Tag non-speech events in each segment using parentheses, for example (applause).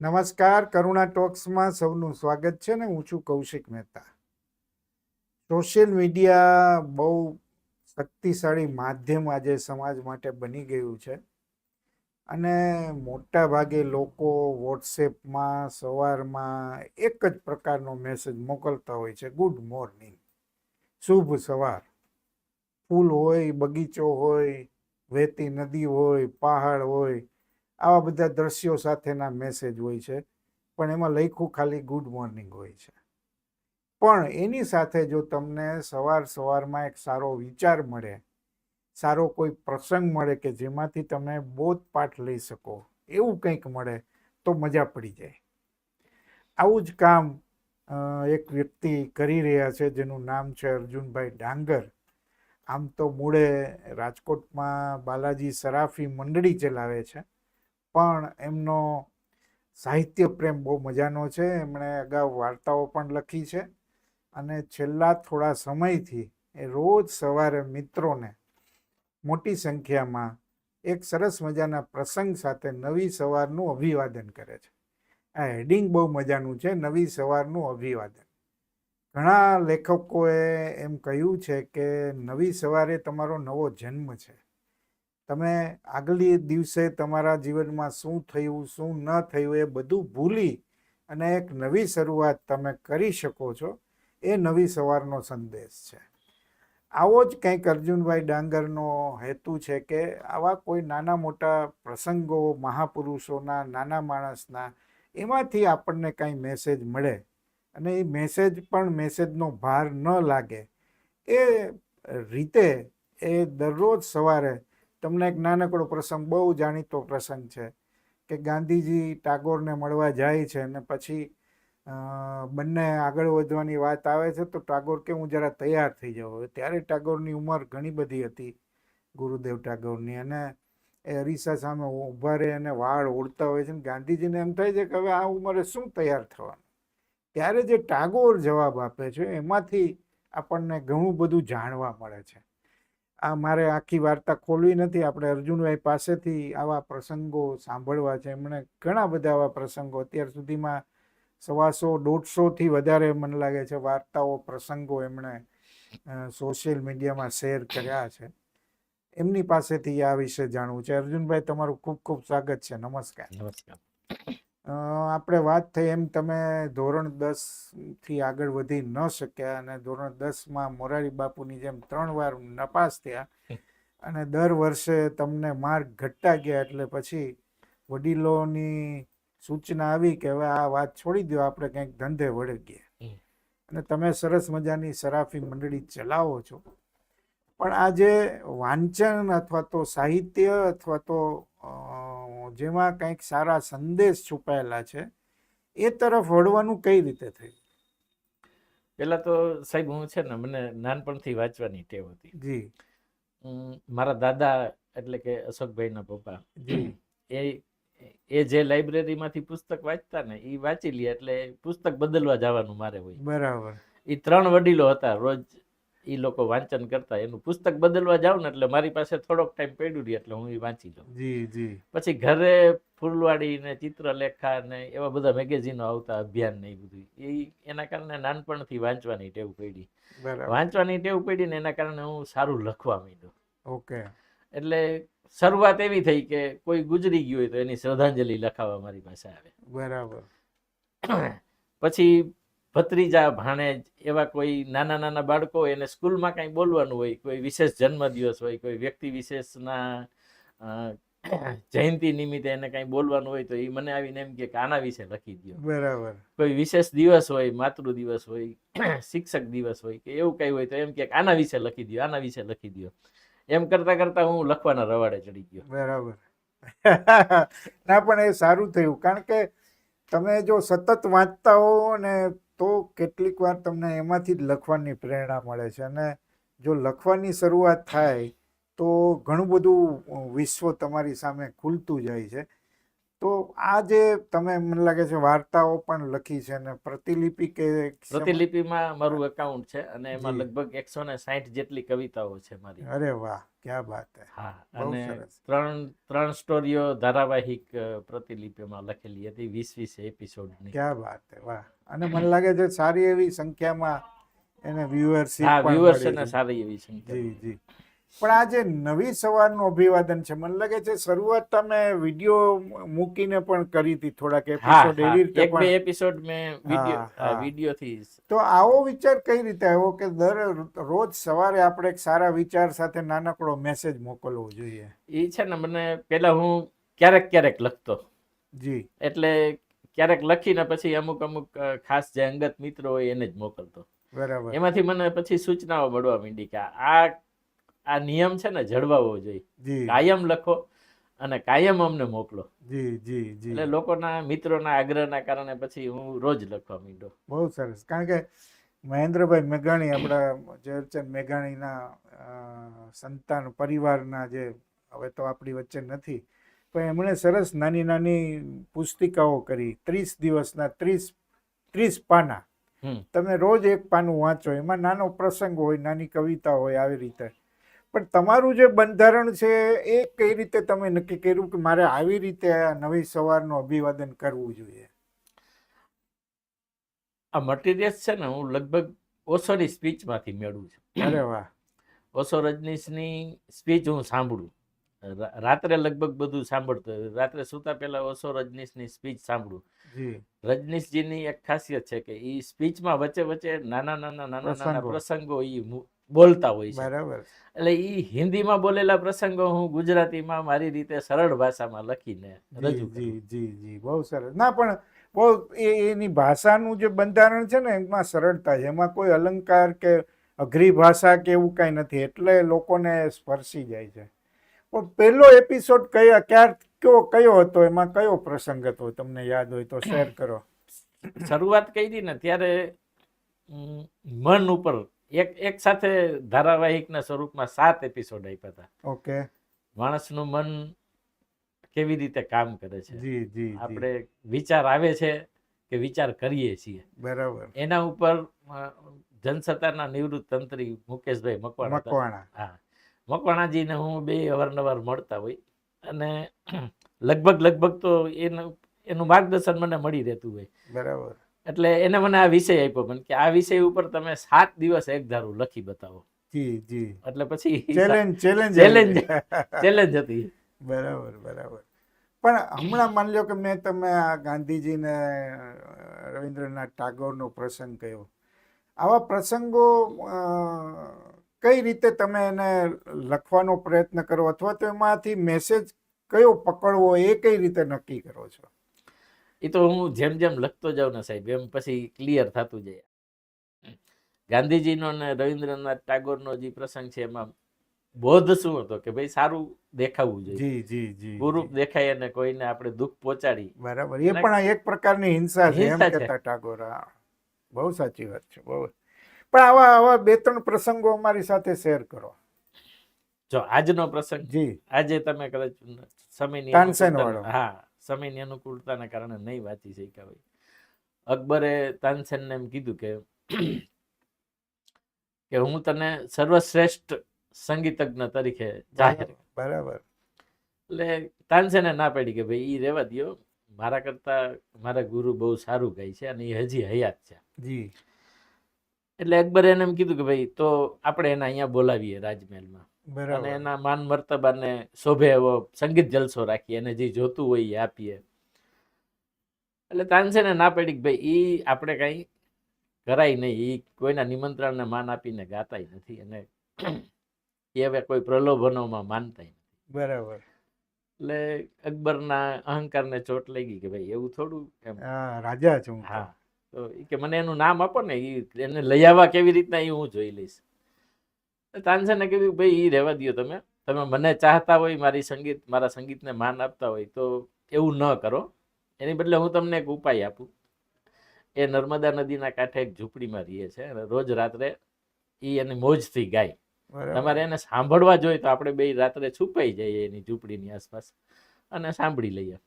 નમસ્કાર, કરુણા ટોક્સમાં સૌનું સ્વાગત છે ને હું છું કૌશિક મહેતા. સોશિયલ મીડિયા બહુ શક્તિશાળી માધ્યમ આજે સમાજ માટે બની ગયું છે અને મોટા ભાગે લોકો વોટ્સએપમાં, સવારમાં એક જ પ્રકારનો મેસેજ મોકલતા હોય છે, ગુડ મોર્નિંગ, શુભ સવાર, ફૂલ હોય, બગીચો હોય વહેતી નદી હોય, પહાડ હોય આવા બધા દ્રશ્યો સાથેના મેસેજ હોય છે, પણ એમાં લખ્યું ખાલી ગુડ મોર્નિંગ હોય છે. પણ એની સાથે જો તમને સવાર સવારમાં એક સારો વિચાર મળે, સારો કોઈ પ્રસંગ મળે કે જેમાંથી તમે બોધપાઠ લઈ શકો, એવું કંઈક મળે, તો મજા પડી જાય. આવું જ કામ એક વ્યક્તિ કરી રહ્યા છે, જેનું નામ છે અર્જુનભાઈ ડાંગર. આમ તો મૂળે રાજકોટમાં બાલાજી સરાફી મંડળી ચલાવે છે. પણ એમનો સાહિત્ય પ્રેમ બહુ મજાનો છે. એમણે અગાઉ વાર્તાઓ પણ લખી છે અને છેલ્લા થોડા સમયથી એ રોજ સવારે મિત્રોને મોટી સંખ્યામાં એક સરસ મજાના પ્રસંગ સાથે નવી સવારનું અભિવાદન કરે છે. આ હેડિંગ બહુ મજાનું છે, નવી સવારનું અભિવાદન. ઘણા લેખકોએ એમ કહ્યું છે કે નવી સવારે તમારો નવો જન્મ છે. તમે આગલી દિવસે તમારા જીવનમાં શું થયું, શું ન થયું એ બધું ભૂલી અને એક નવી શરૂઆત તમે કરી શકો છો. એ નવી સવારનો સંદેશ છે. આવો જ કંઈક અર્જુનભાઈ ડાંગરનો હેતુ છે કે આવા કોઈ નાના મોટા પ્રસંગો, મહાપુરુષોના, નાના માણસના, એમાંથી આપણને કાંઈ મેસેજ મળે અને એ મેસેજ પણ મેસેજનો ભાર ન લાગે. એ રીતે એ દરરોજ સવારે તમને એક નાનકડો પ્રસંગ, બહુ જાણીતો પ્રસંગ છે કે ગાંધીજી ટાગોરને મળવા જાય છે અને પછી બંને આગળ વધવાની વાત આવે છે, તો ટાગોર કે હું જરા તૈયાર થઈ જાઉં. ત્યારે ટાગોરની ઉંમર ઘણી બધી હતી ગુરુદેવ ટાગોરની અને એ અરીસા સામે ઊભા રહે અને વાળ ઓળતા હોય છે ને ગાંધીજીને એમ થાય છે કે હવે આ ઉંમરે શું તૈયાર થવાનું? ત્યારે જે ટાગોર જવાબ આપે છે, એમાંથી આપણને ઘણું બધું જાણવા મળે છે. આ મારે આખી વાર્તા ખોલવી નથી. આપણે અર્જુનભાઈ પાસેથી આવા પ્રસંગો સાંભળવા છે. એમણે ઘણા બધા આવા પ્રસંગો અત્યાર સુધીમાં સવાસો દોઢસોથી વધારે મને લાગે છે વાર્તાઓ, પ્રસંગો એમણે સોશિયલ મીડિયામાં શેર કર્યા છે. એમની પાસેથી આ વિશે જાણવું છે. અર્જુનભાઈ, તમારું ખૂબ ખૂબ સ્વાગત છે. નમસ્કાર. નમસ્કાર. આપણે વાત થઈ એમ તમે ધોરણ દસથી આગળ વધી ન શક્યા અને ધોરણ દસમાં મોરારી બાપુની જેમ ત્રણ વાર નપાસ થયા અને દર વર્ષે તમને માર્ક ઘટતા ગયા એટલે પછી વડીલોની સૂચના આવી કે હવે આ વાત છોડી દો આપણે કંઈક ધંધે વળગીએ અને તમે સરસ મજાની સરાફી મંડળી ચલાવો છો. પણ આ જે વાંચન અથવા તો સાહિત્ય અથવા તો જેમાં કંઈક સારા સંદેશ છુપાયેલા છે એ તરફ વળવાનું કઈ રીતે થયું? પેલા તો સાહેબ હું છે ને મને નાનપણથી વાંચવાની ટેવ હતી. જી. મારા દાદા એટલે કે અશોકભાઈના પપ્પા જી. એ એ જે લાઇબ્રેરીમાંથી પુસ્તક વાંચતા ને એ વાંચી લે એટલે પુસ્તક બદલવા જવાનું મારે હોય. બરાબર. એ ત્રણ વડીલો હતા રોજ એ લોકો વાંચન કરતા એનું પુસ્તક બદલવા જાઉં ને એટલે મારી પાસે થોડોક ટાઈમ પડ્યું રહી એટલે હું એ વાંચી લઉં. જી જી. પછી ઘરે ફૂલવાડી ને ચિત્રલેખા ને એવા બધા મેગેઝીનો આવતા અભિયાન ને એ બધું. એ એના કારણે નાનપણથી વાંચવાની ટેવ પડી. વાંચવાની ટેવ પડી ને એના કારણે હું સારું લખવા માંડ્યો. ઓકે. એટલે શરૂઆત એવી થઈ કે કોઈ ગુજરી ગયું હોય તો એની શ્રદ્ધાંજલિ લખાવવા મારી પાસે આવે. બરાબર. પછી ભત્રીજા ભાણેજ એવા કોઈ નાના નાના બાળકો એને સ્કૂલમાં કાંઈ બોલવાનું હોય કોઈ વિશેષ જન્મદિવસ હોય કોઈ વ્યક્તિ વિશેષના જયંતિ નિમિત્તે એને કાંઈ બોલવાનું હોય તો એ મને આવીને એમ કે આના વિશે લખી દો બરાબર. કોઈ વિશેષ દિવસ હોય માતૃ દિવસ હોય શિક્ષક દિવસ હોય કે એવું કંઈ હોય તો એમ કે આના વિશે લખી દો આના વિશે લખી દો એમ કરતા કરતા હું લખવાના રવાડે ચડી ગયો. બરાબર. (laughs) ના પણ એ સારું થયું. કારણ કે તમે જો સતત વાંચતા હો ને તો કેટલીક વાર તમને એમાંથી જ લખવાની પ્રેરણા મળે છે. અને જો લખવાની શરૂઆત થાય તો ઘણું બધું વિશ્વ તમારી સામે ખુલતું જાય છે. તો આ જે તમે મને લાગે છે વાર્તાઓ પણ લખી છે અને પ્રતિલિપિ કે પ્રતિલિપિમાં મારું એકાઉન્ટ છે અને એમાં લગભગ એકસો ને સાઠ જેટલી કવિતાઓ છે મારી. અરે વાહ ક્યાં વાત હે. અને ત્રણ ત્રણ સ્ટોરીઓ ધારાવાહિક પ્રતિલિપિમાં લખેલી હતી વીસ વીસ એપિસોડની ક્યાં વાત વાહ. અને મને લાગે છે સારી એવી સંખ્યામાં એને વ્યુઅરશિપ હા પણ વ્યુઅર્સ મળી છે ને સારી એવી સંખ્યા. જી જી. પણ આ જે નવી સવારનું અભિવાદન છે મને લાગે છે શરૂઆત તમે વીડિયો મૂકીને પણ કરી હતી થોડાક એપિસોડ એવી રીતે એક બે એપિસોડ મેં વીડિયો વીડિયો થી તો આવો વિચાર કઈ રીતે આવ્યો કે દર રોજ સવારે આપણે એક સારા વિચાર સાથે નાનકડો મેસેજ મોકલવો જોઈએ? એ છે ને મને પેલા હું ક્યારેક ક્યારેક લખતો. જી. એટલે ક્યારેક લખીને પછી અમુક અમુક ખાસ જે અંગત મિત્રો હોય એને જ મોકલતો. બરાબર. એમાંથી મને પછી સૂચનાઓ મળવા માંડી કે આ આ નિયમ છે ને જળવાવો જોઈએ. કાયમ લખો અને કાયમ અમને મોકલો. જી જી જી. એટલે લોકોના મિત્રોના આગ્રહના કારણે પછી હું રોજ લખવા માંડ્યો બહુ સરસ. કારણ કે મહેન્દ્રભાઈ મેઘાણી આપણા ઝવેરચંદ મેઘાણીના સંતાન પરિવારના જે હવે તો આપણી વચ્ચે નથી પણ એમણે સરસ નાની નાની પુસ્તિકાઓ કરી. ત્રીસ દિવસના ત્રીસ ત્રીસ પાના. તમે રોજ એક પાનું વાંચો એમાં નાનો પ્રસંગ હોય નાની કવિતા હોય આવી રીતે. પણ તમારું જે બંધારણ છે એ કઈ રીતે તમે નક્કી કર્યું કે મારે આવી રીતે આ નવી સવારનું અભિવાદન કરવું જોઈએ? આ મટીરિયલ છે ને હું લગભગ ઓશોની સ્પીચમાંથી મેળવું છું. અરે વાહ. ઓશો રજનીશની સ્પીચ હું સાંભળું. રાત્રે લગભગ બધું સાંભળતો રાત્રે સુતા પહેલા ઓશો રજનીશની સ્પીચ સાંભળું. રજનીશજીની એક ખાસિયત છે કે એ સ્પીચમાં વચ્ચે વચ્ચે નાના નાના નાના નાના પ્રસંગો. એ બોલતા હોય છે. બરાબર. એટલે એ હિન્દીમાં બોલેલા પ્રસંગો હું ગુજરાતીમાં મારી રીતે સરળ ભાષામાં લખીને રજૂ જી જી જી. બહુ સરસ. ના પણ બહુ એ એની ભાષાનું જે બંધારણ છે ને એમાં સરળતા છે. એમાં કોઈ અલંકાર કે અઘરી ભાષા કે એવું કાંઈ નથી. એટલે લોકોને સ્પર્શી જાય છે. પણ પહેલો એપિસોડ કયા ક્યાર કયો કયો હતો? એમાં કયો પ્રસંગ હતો? તમને યાદ હોય તો શેર (clears throat) કરો. શરૂઆત કરી ને ત્યારે મન ઉપર એક એક સાથે ધારાવાહિકના સ્વરૂપમાં સાત એપિસોડ આપ્યા હતા. ઓકે. માણસનું મન કેવી રીતે કામ કરે છે? જી જી આપણે વિચાર આવે છે કે વિચાર કરીએ છીએ. બરાબર. એના ઉપર જનસત્તાના નિવૃત્ત તંત્રી મુકેશભાઈ મકવાણા મકવાણા. હા. મકવાણાજીને હું બે અવારનવાર મળતા હોય અને લગભગ લગભગ તો એનું એનું માર્ગદર્શન મને મળી રહેતું હોય. બરાબર. એટલે એને મને આ વિષય આપ્યો મને કે આ વિષય ઉપર તમે સાત દિવસ એક ધારું લખી બતાવો. જી જી. એટલે પછી ચેલેન્જ ચેલેન્જ ચેલેન્જ ચેલેન્જ હતી. બરાબર બરાબર. પણ હમણાં માની લો કે મેં તમે આ ગાંધીજીને રવિન્દ્રનાથ ટાગોરનો પ્રસંગ કહ્યો. આવા પ્રસંગો કઈ રીતે તમે એને લખવાનો પ્રયત્ન કરો અથવા તો એમાંથી મેસેજ કયો પકડવો એ કઈ રીતે નક્કી કરો છો? એ તો હું જેમ જેમ લખતો જાઉં ને સાહેબ એમ પછી ક્લિયર થતું જાય. ગાંધીજીનો અને રવિન્દ્રનાથ ટાગોરનો જે પ્રસંગ છે એમાં બોધ શું હતો કે ભાઈ સારું દેખાવું જોઈએ. જી જી જી કુરૂપ દેખાય અને કોઈને આપણે દુઃખ પહોંચાડી. બરાબર. એ પણ એક પ્રકારની હિંસા છે એમ કહેતા ટાગોર. બહુ સાચી વાત છે બહુ પણ આવા આવા બે ત્રણ પ્રસંગો અમારી સાથે શેર કરો. જો આજનો પ્રસંગ જી. આજે તમે કદાચ સમયની વાળો. હા સમયની અનુકૂળતાના કારણે નહીં વાંચી શક્યા હોય. અકબરે તાનસેનને એમ કીધું કે કે હું તને સર્વશ્રેષ્ઠ સંગીતજ્ઞ તરીકે જાહેર બરાબર એટલે તાનસેને ના પાડી કે ભાઈ ઈ રહેવા દો મારા કરતા મારા ગુરુ બહુ સારું ગાય છે અને એ હજી હયાત છે. જી. એટલે અકબરે એને એમ કીધું કે ભાઈ તો આપણે એને અહીંયા બોલાવીએ રાજમહેલમાં. અને એના માન મર્તબાને શોભે એવો સંગીત જલસો રાખીએ એને જે જોતું હોય એ આપીએ. એટલે તાનસેને ના પડી કે ભાઈ એ આપણે કાંઈ કરાય નહીં એ કોઈના નિમંત્રણને માન આપીને ગાતાય નથી અને એ હવે કોઈ પ્રલોભનોમાં માનતાય નથી. બરાબર. એટલે અકબરના અહંકારને ચોટ લઈ ગઈ કે ભાઈ એવું થોડું રાજા છું હું. તો. કે મને એનું નામ આપો ને એને લઈ આવવા કેવી રીતના એ હું જોઈ લઈશ. તાનસેને કીધું ભાઈ એ રહેવા દ્યો તમે. તમે મને ચાહતા હોય મારી સંગીત મારા સંગીતને માન આપતા હોય તો એવું ન કરો. એની બદલે હું તમને એક ઉપાય આપું. એ નર્મદા નદીના કાંઠે એક ઝૂંપડીમાં રહે છે અને રોજ રાત્રે એ એની મોજથી ગાય. તમારે એને સાંભળવા જોઈએ તો આપણે બે રાત્રે છુપાઈ જઈએ એની ઝૂંપડીની આસપાસ અને સાંભળી લઈએ.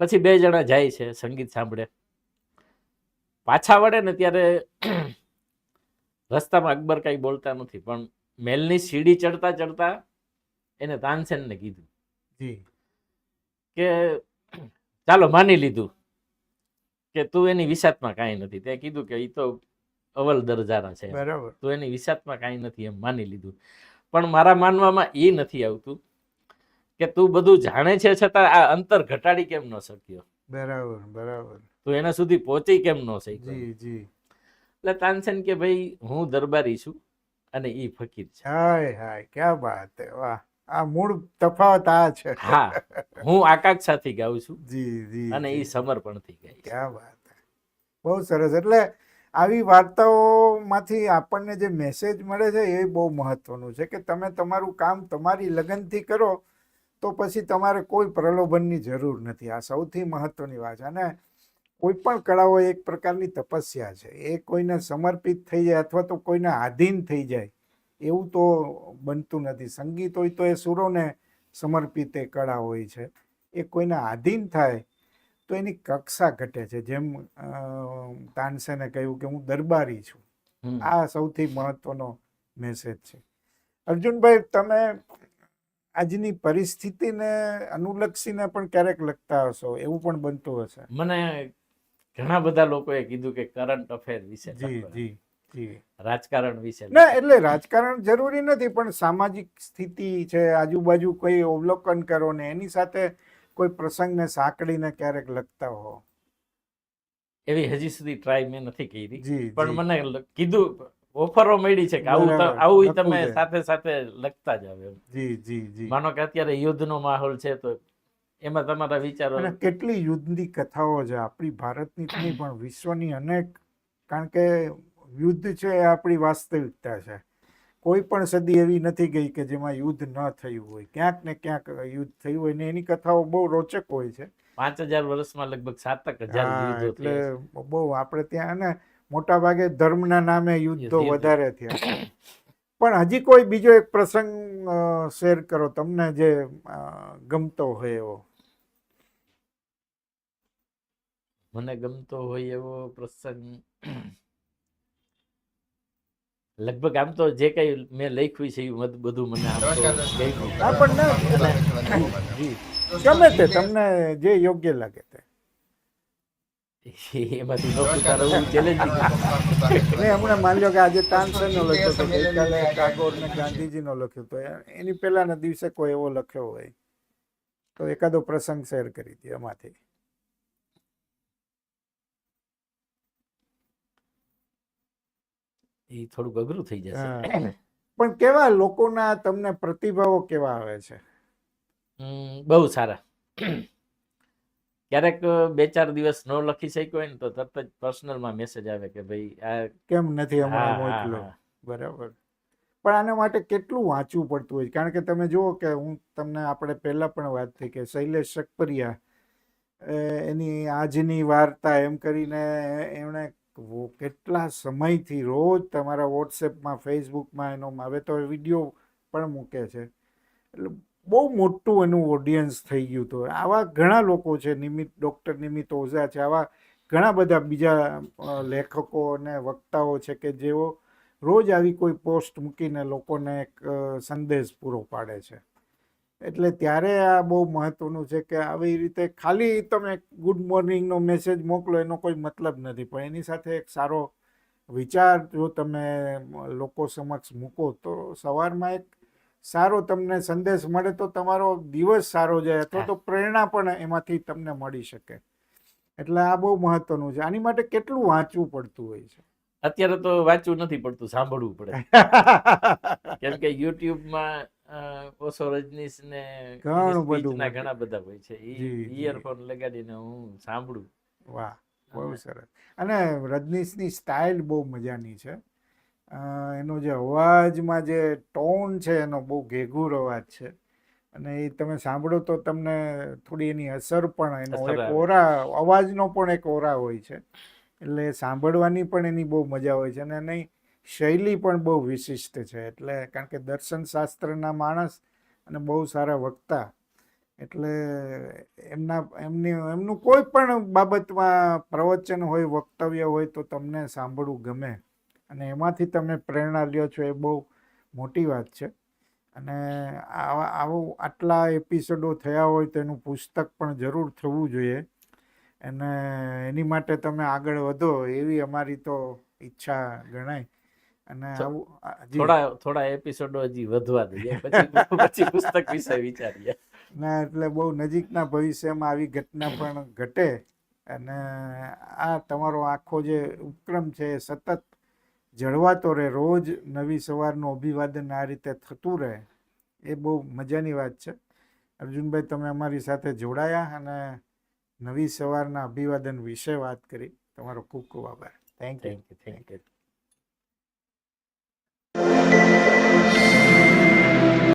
પછી બે જણા જાય છે સંગીત સાંભળે. પાછા વળે ને ત્યારે રસ્તામાં અકબર કાંઈ બોલતા નથી પણ મેલની સીડી ચડતા ચડતા એને તાનસેનને કીધું કે ચાલો માની લીધું કે તું એની વિસાતમાં કાંઈ નથી. તે કીધું કે એ તો અવલ દરજાના છે. બરાબર. તું એની વિસાતમાં કાંઈ નથી એમ માની લીધું. પણ મારા માનવામાં એ નથી આવતું કે તું બધું જાણે છે છતાં આ અંતર ઘટાડી કેમ ન શક્યો? બરાબર બરાબર. તું એના સુધી પહોંચી કેમ ન શક્યો? જી જી. એટલે તાનસેન કે ભાઈ હું દરબારી છું અને એ ફકીર છે. હાય હાય ક્યાં વાત હે? વાહ. આ મૂળ તફાવત આ છે. હા હું આકાંક્ષાથી ગાઉં છું જી જી અને ઈ સમર્પણથી ગાય ક્યાં વાત હે. બહુ સરસ. એટલે આવી વાર્તાઓમાંથી આપણને જે મેસેજ મળે છે એ બહુ મહત્વનું છે કે તમે તમારું કામ તમારી લગનથી કરો તો પછી તમારે કોઈ પ્રલોભનની જરૂર નથી. આ સૌથી મહત્વની વાત છે. અને કોઈ પણ કળાઓ એક પ્રકારની તપસ્યા છે. એ કોઈને સમર્પિત થઈ જાય અથવા તો કોઈને આધીન થઈ જાય એવું તો બનતું નથી. સંગીત હોય તો એ સુરોને સમર્પિત એ કળા હોય છે. એ કોઈને આધીન થાય તો એની કક્ષા ઘટે છે. જેમ તાનસેને કહ્યું કે હું દરબારી છું. આ સૌથી મહત્વનો મેસેજ છે. અર્જુનભાઈ તમે આજની પરિસ્થિતિને અનુલક્ષીને પણ ક્યારેક લખતા હશો? એવું પણ બનતું હશે. મને ઘણા બધા લોકોએ કીધું કે કરંટ અફેર વિશે જી જી જી. રાજકારણ વિશે ના એટલે રાજકારણ જરૂરી નથી પણ સામાજિક સ્થિતિ છે આજુબાજુ કોઈ અવલોકન કરો ને એની સાથે કોઈ પ્રસંગને સાંકળીને ક્યારેક લખતા હો. એવી હજી સુધી ટ્રાય મેં નથી કરી પણ મને કીધું ઓફરો મળી છે કે આવું આવું તમે સાથે સાથે લખતા જ એમ. જી જી જી. માનો કે અત્યારે યુદ્ધનો માહોલ છે તો એમાં તમારા વિચારો અને કેટલી યુદ્ધની કથાઓ છે. આપણી ભારતની નહીં પણ વિશ્વની અનેક કારણ કે યુદ્ધ છે એ આપણી વાસ્તવિકતા છે. કોઈ પણ સદી એવી નથી ગઈ કે જેમાં યુદ્ધ ન થયું હોય. ક્યાંક ને ક્યાંક યુદ્ધ થયું હોય ને એની કથાઓ બહુ રોચક હોય છે. પાંચ હજાર વર્ષમાં લગભગ સાતક હજાર એટલે બહુ આપણે ત્યાં અને મોટા ભાગે ધર્મના નામે યુદ્ધો યુદ્ધ. વધારે થયા પણ હજી કોઈ બીજો એક પ્રસંગ શેર કરો. તમને જે ગમતો હોય એવો. મને ગમતો હોય એવો પ્રસંગ લગભગ આમ તો જે કઈ મેં લખ્યું છે એ બધું મને ના ગમે તે તમને જે યોગ્ય લાગે તે એમાંથી challenging મેં હમણાં માની લો કે આજે તાનસેનનો લખ્યો તો ગઈકાલે ટાગોર ને ગાંધીજીનો લખ્યો તો એની પહેલાના દિવસે કોઈ એવો લખ્યો હોય તો એકાદો પ્રસંગ શેર કરી દે એમાંથી એ થોડુંક અઘરું થઈ જશે. પણ કેવા લોકોના તમને પ્રતિભાવો કેવા આવે છે? બહુ સારા. ક્યારેક બે ચાર દિવસ ન લખી શક્યો ને તો તરત જ પર્સનલમાં મેસેજ આવે કે ભાઈ આ કેમ નથી મોકલો બરાબર. પણ આના માટે કેટલું વાંચવું પડતું હોય કારણ કે તમે જુઓ કે હું તમને આપણે પહેલા પણ વાત થઈ કે શૈલેષ સકપરિયા અ, એની આજની વાર્તા એમ કરીને એમણે વો- કેટલા સમયથી રોજ તમારા વોટ્સએપમાં, ફેસબુકમાં એનો હવે તો વીડિયો પણ મૂકે છે. એટલે બહુ મોટું એનું ઓડિયન્સ થઈ ગયું હતું. આવા ઘણા લોકો છે નિમિત્ત ડૉક્ટર નિમિત ઓઝા છે, આવા ઘણા બધા બીજા લેખકો અને વક્તાઓ છે કે જેઓ રોજ આવી કોઈ પોસ્ટ મૂકીને લોકોને એક સંદેશ પૂરો પાડે છે. એટલે ત્યારે આ બહુ મહત્વનું છે કે આવી રીતે ખાલી તમે ગુડ મોર્નિંગનો મેસેજ મોકલો એનો કોઈ મતલબ નથી. પણ એની સાથે એક સારો વિચાર જો તમે લોકો સમક્ષ મૂકો તો સવારમાં એક સારો તમને સંદેશ મળે તો તમારો દિવસ સારો જાય અથવા તો પ્રેરણા પણ એમાંથી તમને મળી શકે. એટલે આ બહુ મહત્વનું છે. આની માટે કેટલું વાંચવું પડતું હોય છે? અત્યારે તો વાંચવું નથી પડતું સાંભળવું પડે. (laughs) કેમ કે યુટ્યુબમાં અ, રજનીશ ને ઘણું બધું ઘણા બધા હોય છે. ઇયરફોન લગાડીને હું સાંભળું. વાહ બહુ સરસ. અને રજનીશની સ્ટાઇલ બહુ મજાની છે. એનો જે અવાજમાં જે ટોન છે એનો બહુ ઘેઘુર અવાજ છે. અને એ તમે સાંભળો તો તમને થોડી એની અસર પણ એનો એક. ઓરા અવાજનો પણ એક ઓરા હોય છે. એટલે સાંભળવાની પણ એની બહુ મજા હોય છે. અને એની શૈલી પણ બહુ વિશિષ્ટ છે. એટલે કારણ કે દર્શન શાસ્ત્રના માણસ અને બહુ સારા વક્તા. એટલે એમના, એમની, એમનું કોઈ પણ બાબતમાં પ્રવચન હોય, વક્તવ્ય હોય તો તમને સાંભળવું ગમે. અને એમાંથી તમે પ્રેરણા લ્યો છો એ બહુ મોટી વાત છે. અને આવા, આવું, આટલા એપિસોડો થયા હોય તો એનું પુસ્તક પણ જરૂર થવું જોઈએ. અને એની માટે તમે આગળ વધો એવી અમારી તો ઈચ્છા ગણાય. અને આવું થોડા થોડા એપિસોડો હજી વધવા દઈએ પછી (laughs) પછી પુસ્તક વિશે વિચારીએ. ના એટલે બહુ નજીકના ભવિષ્યમાં આવી ઘટના પણ ઘટે. અને આ તમારો આખો જે ઉપક્રમ છે એ સતત જળવાતો રહે. રોજ નવી સવારનું અભિવાદન આ રીતે થતું રહે. એ બહુ મજાની વાત છે. અર્જુનભાઈ તમે અમારી સાથે જોડાયા અને નવી સવારના અભિવાદન વિશે વાત કરી. તમારો ખૂબ ખૂબ આભાર. Thank thank you thank you